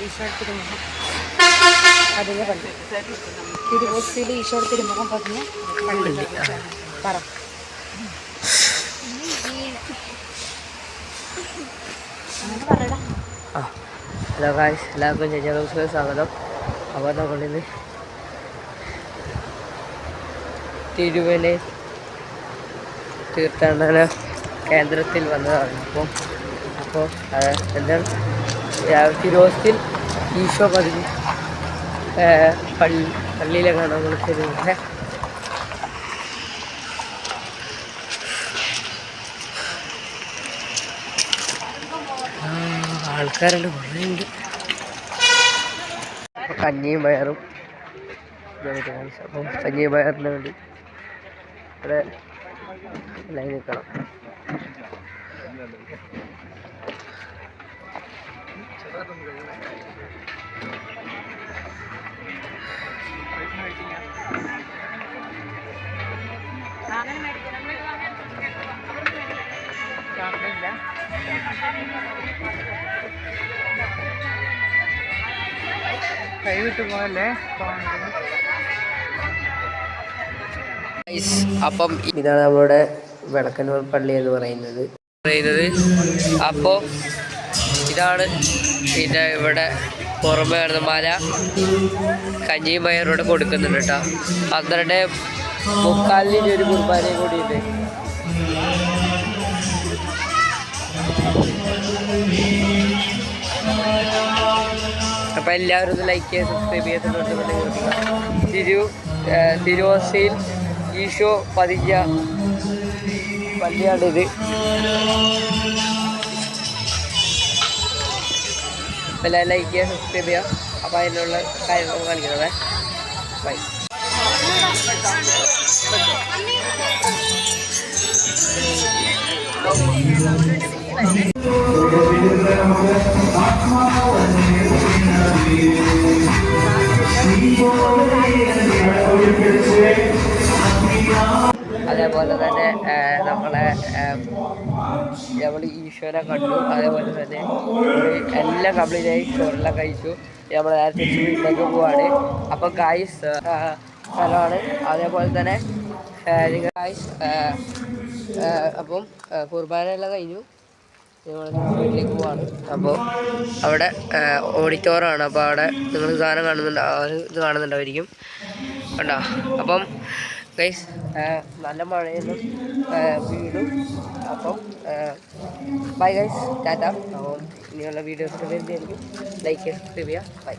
ഈശോയുടെ തിരുമുഖം അതിന് പള്ളി തിരുവോസ്തിയിൽ ഈശോയുടെ തിരുമുഖം പതിഞ്ഞ് പള്ളി പറ. അങ്ങനെ പറയടാ. ആ ഹലോ ഗായ്സ് എല്ലാവർക്കും സ്വാഗതം. അപ്പോൾ നമ്മളിന്ന് തിരുവന തീർത്ഥാടന കേന്ദ്രത്തിൽ വന്നതാണ്. അപ്പോൾ അപ്പോൾ എന്താണ് തിരുവോസ്തിൽ ഈശോ പതിഞ്ഞ് പള്ളി പള്ളിയിലെ കാണാൻ തിരുവനന്തപുരം ആൾക്കാരുടെ കുറേ ഉണ്ട് കഞ്ഞിയും പയറും. അപ്പം കഞ്ഞിയും പയറിന് വേണ്ടി ഇവിടെ ലൈൻ നിൽക്കണം കൈവിട്ട് പോയല്ലേ അപ്പം ഇതാണ് നമ്മുടെ വടക്കനൂർ പള്ളി എന്ന് പറയുന്നത്. പറയുന്നത് അപ്പോൾ ഇതാണ് പിന്നെ ഇവിടെ പുറമേ മല. കഞ്ഞിയും പയറൂടെ കൊടുക്കുന്നുണ്ട് കേട്ടോ. പന്ത്രണ്ട് മുക്കാലിന് ഒരു കുർബാനയും കൂടിയുണ്ട്. അപ്പോൾ എല്ലാവരും ഒന്ന് ലൈക്ക് ചെയ്യുക സബ്സ്ക്രൈബ് ചെയ്യുന്നുണ്ട് തിരു ഏഹ് തിരുവോസയിൽ ഈശോ പതിഞ്ഞ പള്ളിയാണിത് അപ്പോൾ എല്ലാവരും ലൈക്ക് ചെയ്യുക സബ്സ്ക്രൈബ് ചെയ്യുക. അപ്പോൾ അതിനുള്ള കാര്യങ്ങൾ കാണിക്കുന്നത്. ബൈ അതേപോലെ തന്നെ നമ്മളെ നമ്മൾ ഈശോനെ കണ്ടു. അതേപോലെ തന്നെ എല്ലാം കംപ്ലീറ്റ് ആയി ചോറെല്ലാം കഴിച്ചു. നമ്മൾ നേരത്തെ വീട്ടിലേക്ക് പോവാണ്. അപ്പൊ ഗായ്സ് സ്ഥലമാണ്. അതേപോലെ തന്നെ നിങ്ങൾ അപ്പം ആ, കുർബാന എല്ലാം കഴിഞ്ഞു വീട്ടിലേക്ക് പോവാണ്. അപ്പോൾ അവിടെ ഓഡിറ്റോറാണ്. അപ്പോൾ അവിടെ നിങ്ങൾ സാധനം കാണുന്നുണ്ട് ഇത് കാണുന്നുണ്ടായിരിക്കും. കണ്ടോ? അപ്പം ഗൈസ് നല്ല മഴയൊന്നും വീടും. അപ്പം ബൈ ഗൈസ് ടാറ്റ. അപ്പം ഇനിയുള്ള വീഡിയോസ് വരുന്നതായിരിക്കും. ലൈക്ക് സബ്സ്ക്രൈബ് ചെയ്യുക. ബൈ